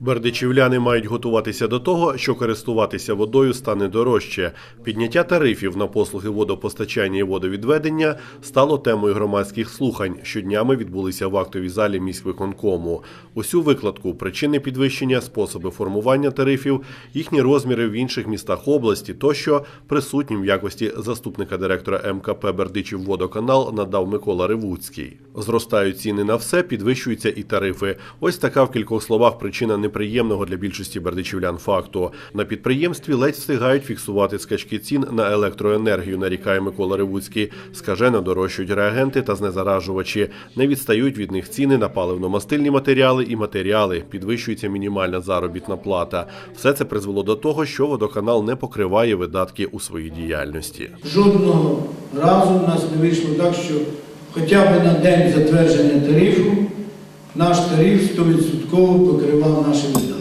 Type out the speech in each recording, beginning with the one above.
Бердичівляни мають готуватися до того, що користуватися водою стане дорожче. Підняття тарифів на послуги водопостачання і водовідведення стало темою громадських слухань. що днями відбулися в актовій залі міськвиконкому. Усю викладку причини підвищення, способи формування тарифів, їхні розміри в інших містах області тощо присутнім в якості заступника директора МКП Бердичів водоканал надав Микола Ривуцький. Зростають ціни на все, підвищуються і тарифи. Ось така в кількох словах причина неприємного для більшості бердичівлян факту. На підприємстві ледь встигають фіксувати скачки цін на електроенергію, нарікає Микола Ривуцький. Скажено дорожчують реагенти та знезаражувачі. Не відстають від них ціни на паливно-мастильні матеріали і матеріали. Підвищується мінімальна заробітна плата. Все це призвело до того, що водоканал не покриває видатки у своїй діяльності. Жодного разу в нас не вийшло так, що хоча б на день затвердження тарифу наш тариф 100% покривав наші видатки.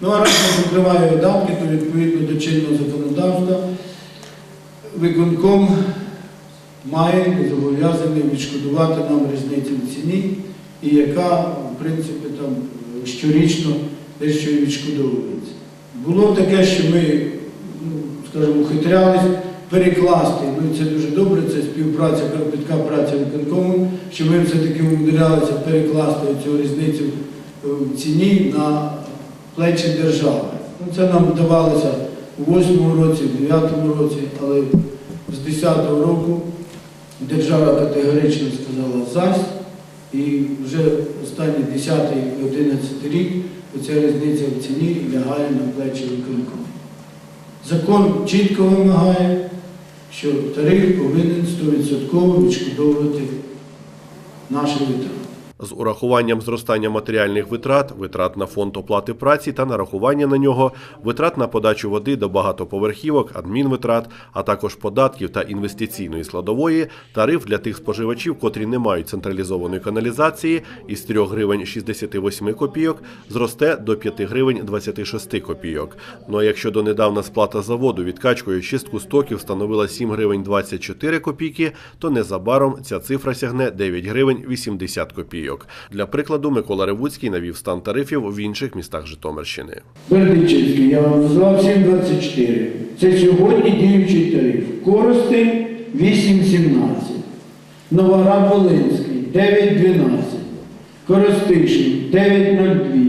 Ну а раз покриває видатки, то відповідно до чинного законодавства виконком має зобов'язаний відшкодувати нам різницю в ціні, і яка, в принципі, там щорічно дещо відшкодовується. Було таке, що ми, ну, скажімо, ухитрялись перекласти, ну це дуже добре, це співпраця, кропітка праця виконкому, що ми все-таки умудрялися перекласти цю різницю в ціні на плечі держави. Ну, це нам вдавалося у 8-му році, в 9-му році, але з 10-го року держава категорично сказала зась, і вже останній 10 і 11 рік оця різниця в ціні лягає на плечі виконкому. Закон чітко вимагає, що тариф повинен 100% відшкодовувати наші витрати. З урахуванням зростання матеріальних витрат, витрат на фонд оплати праці та нарахування на нього, витрат на подачу води до багатоповерхівок, адмінвитрат, а також податків та інвестиційної складової, тариф для тих споживачів, котрі не мають централізованої каналізації, із 3 гривень 68 копійок зросте до 5 гривень 26 копійок. Ну а якщо донедавна сплата за воду відкачкою чистку стоків становила 7 гривень 24 копійки, то незабаром ця цифра сягне 9 гривень 80 копійок. Для прикладу, Микола Ревуцький навів стан тарифів в інших містах Житомирщини. Бердичівський, я вам назвав 7,24. Це сьогодні діючий тариф. Коростень 8,17. Новоград Волинський 9,12. Коростишин 9,02.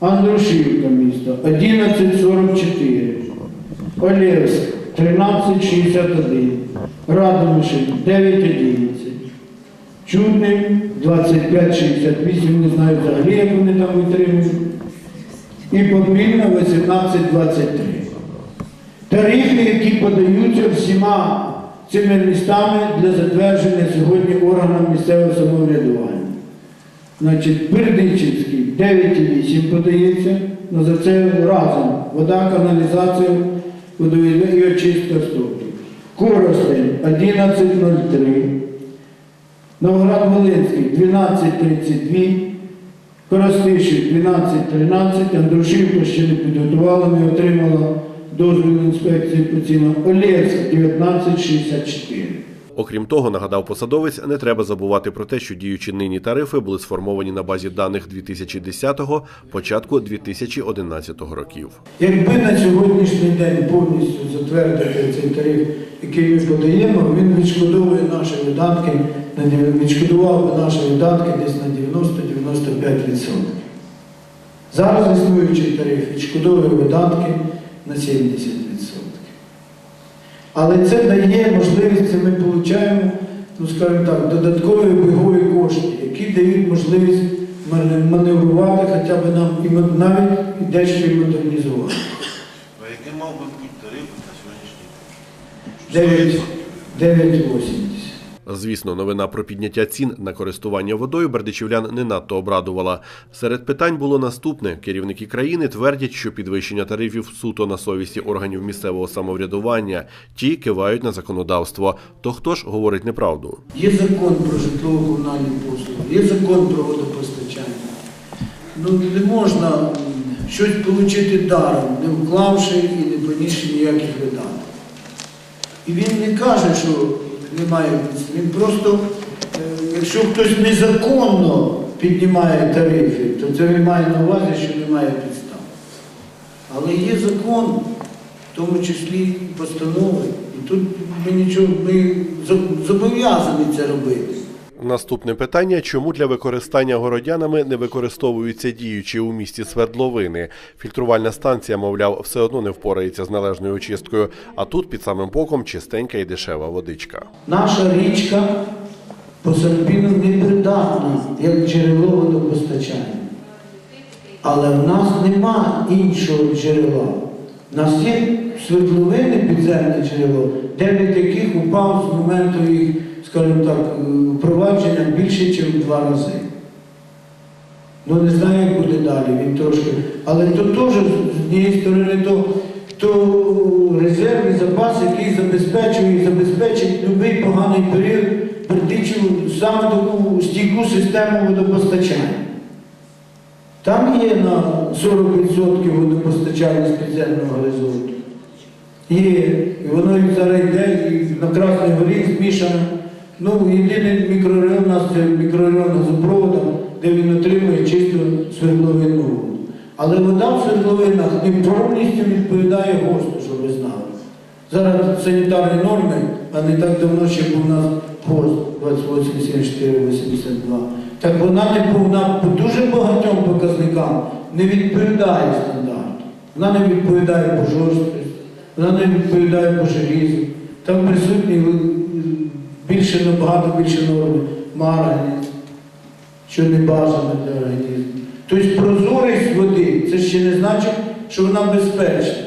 Андрушівка місто 11,44. Олевськ 13,61. Радомишин 9,11. Чудним 25,68, не знаю взагалі, як вони там витримують. І Попільна 18,23. Тарифи, які подаються всіма цими містами для затвердження сьогодні органам місцевого самоврядування. Значить, Бердичівський 9,8 подається, ну за це разом вода, каналізація, водовідведення і очистка стоків. Коростень 11,03. Новоград Волинський 12,32. Коростишів 12-13, Андрушівка ще не підготувала, не отримала дозвіл інспекції по цінам. Олєвськ 19,64. Окрім того, нагадав посадовець, не треба забувати про те, що діючі нині тарифи були сформовані на базі даних 2010-го, початку 2011 років. Якби на сьогоднішній день повністю затвердити цей тариф, який ми подаємо, він відшкодовує наші видатки, відшкодував би наші видатки десь на 90-95%. Зараз існуючий тариф відшкодовує видатки на 70%. Але це дає можливість, це ми отримуємо, ну скажімо так, додаткові бігові кошти, які дають можливість маневрувати хоча б нам і навіть і дещо і модернізувати. А який мав би бути тариф на сьогоднішній день? 9 9,80. Звісно, новина про підняття цін на користування водою бердичівлян не надто обрадувала. Серед питань було наступне: керівники країни твердять, що підвищення тарифів суто на совісті органів місцевого самоврядування. Ті кивають на законодавство. То хто ж говорить неправду? Є закон про житлово-комунальні послуги, є закон про водопостачання. Ну не можна щось отримати даром, не вклавши і не понісши ніяких видатків. І він не каже, що немає. Він просто, е, якщо хтось незаконно піднімає тарифи, то це він має на увазі, що немає підстав. Але є закон, в тому числі постанови, і тут ми нічого, ми зобов'язані це робити. Наступне питання: чому для використання городянами не використовуються діючі у місті свердловини? Фільтрувальна станція, мовляв, все одно не впорається з належною очисткою, а тут під самим боком чистенька і дешева водичка. Наша річка по Сарпіну не придатна як джерело водопостачання. Але в нас нема іншого джерела. У нас є свердловини підземне джерело, дев'ять яких упав з моменту їх, скажімо так, впровадження більше, ніж в два рази. Ну не знаю, як буде далі, він трошки. Але то теж з однієї сторони, то, то резервний запас, який забезпечує і забезпечить будь-який поганий період притичу саме таку стійку систему водопостачання. Там є на 40% водопостачання з підземного горизонту. І воно і зараз йде, і на Красній горі змішано. Ну, єдиний мікрорайон у нас це мікрорайон газопровода, де він отримує чисту свердловинну воду. Але вода в свердловинах не повністю відповідає ГОСТу, щоб ви знали. Зараз санітарні норми, а не так давно ще був у нас ГОСТ 287482. Так вона не повна по дуже багатьом показникам не відповідає стандарту. Вона не відповідає по жорсткості, вона не відповідає по желізу. Там присутні більше набагато більше норми марганець, що не бажано для організму. Тобто прозорість води це ще не значить, що вона безпечна.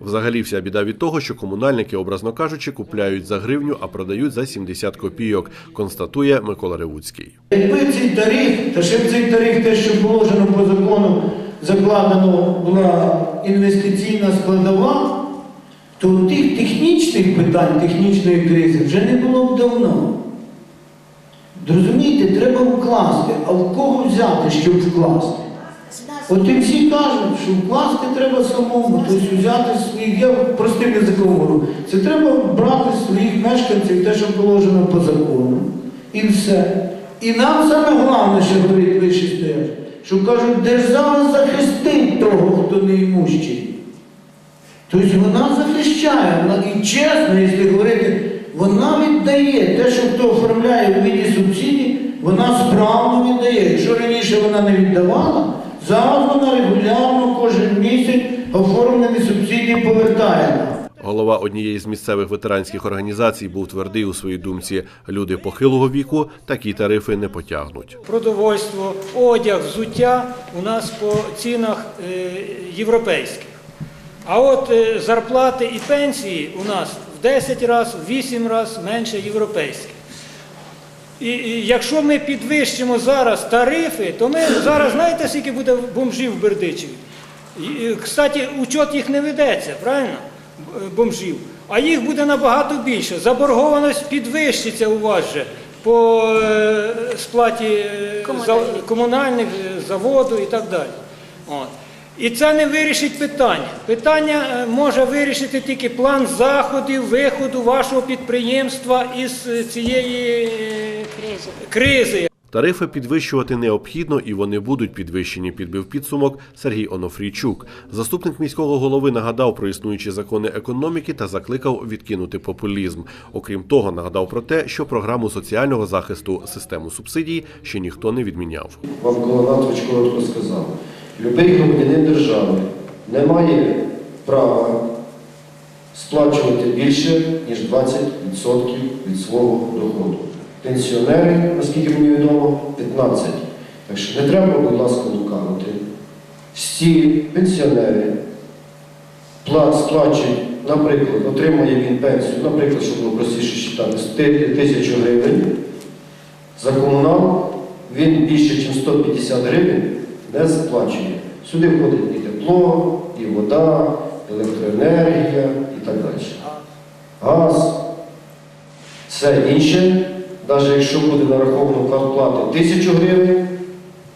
Взагалі, вся біда від того, що комунальники, образно кажучи, купляють за гривню, а продають за 70 копійок, констатує Микола Ревуцький. Якби цей тариф, та ще б цей тариф, те, що положено по закону, закладено була інвестиційна складова, то тих технічних питань, технічної кризи вже не було б давно. Розумієте, треба вкласти, а в кого взяти, щоб вкласти? От і всі кажуть, що вкласти треба самому, тобто взяти своїх, я простим язиком говорю, це треба брати своїх мешканців те, що положено по закону. І все. І нам саме головне, що говорить вищий стеж, що кажуть, держава захистить того, хто не імущий. Тобто вона захищає, вона, і чесно, якщо говорити, вона віддає те, що хто оформляє у віді субсидій, вона справно віддає. Якщо раніше вона не віддавала, зараз вона регулярно кожен місяць оформлені субсидії повертає нам. Голова однієї з місцевих ветеранських організацій був твердий у своїй думці: люди похилого віку такі тарифи не потягнуть. продовольство, одяг, взуття у нас по цінах е, європейських. А от е, зарплати і пенсії у нас в 10 разів, в 8 разів менше європейських. І, і якщо ми підвищимо зараз тарифи, то ми зараз знаєте, скільки буде бомжів в Бердичеві? І, Кстати, учет їх не ведеться, правильно? Бомжів. А їх буде набагато більше. Заборгованість підвищиться у вас же по е, сплаті е, за, Комунальних. е, заводу і так далі. От. І це не вирішить питання. Питання е, може вирішити тільки план заходів, виходу вашого підприємства із е, цієї е, Кризи. Тарифи підвищувати необхідно і вони будуть підвищені, підбив підсумок Сергій Онофрійчук. Заступник міського голови нагадав про існуючі закони економіки та закликав відкинути популізм. Окрім того, нагадав про те, що програму соціального захисту систему субсидій ще ніхто не відміняв. Вам Анатолійович коротко сказав. Любий громадянин держави не має права сплачувати більше, ніж 20% від свого доходу. Пенсіонери, наскільки мені відомо, 15%. Так що не треба, будь ласка, лукавити. Всі пенсіонери сплачують, наприклад, отримує він пенсію, наприклад, щоб було простіше читати, тисячу гривень. За комунал він більше, ніж 150 гривень не сплачує. Сюди входить і тепло, і вода, електроенергія і так далі. Газ. Все інше, навіть якщо буде нараховано квартплати 1000 гривень,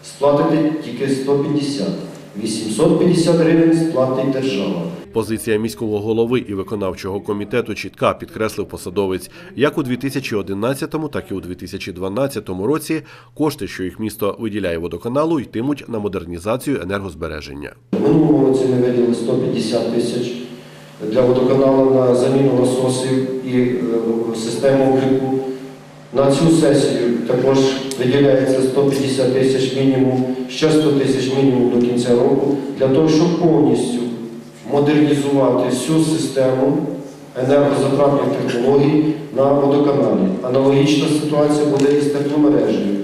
сплатити тільки 150. 850 гривень сплатить держава. Позиція міського голови і виконавчого комітету чітка підкреслив посадовець. Як у 2011, так і у 2012 році кошти, що їх місто виділяє водоканалу, йтимуть на модернізацію енергозбереження. В минулому році ми виділили 150 тисяч для водоканалу на заміну насосів і е, систему обліку. На цю сесію також виділяється 150 тисяч мінімум, ще 100 тисяч мінімум до кінця року, для того, щоб повністю модернізувати всю систему енергозатратних технологій на водоканалі. Аналогічна ситуація буде і з тепломережею.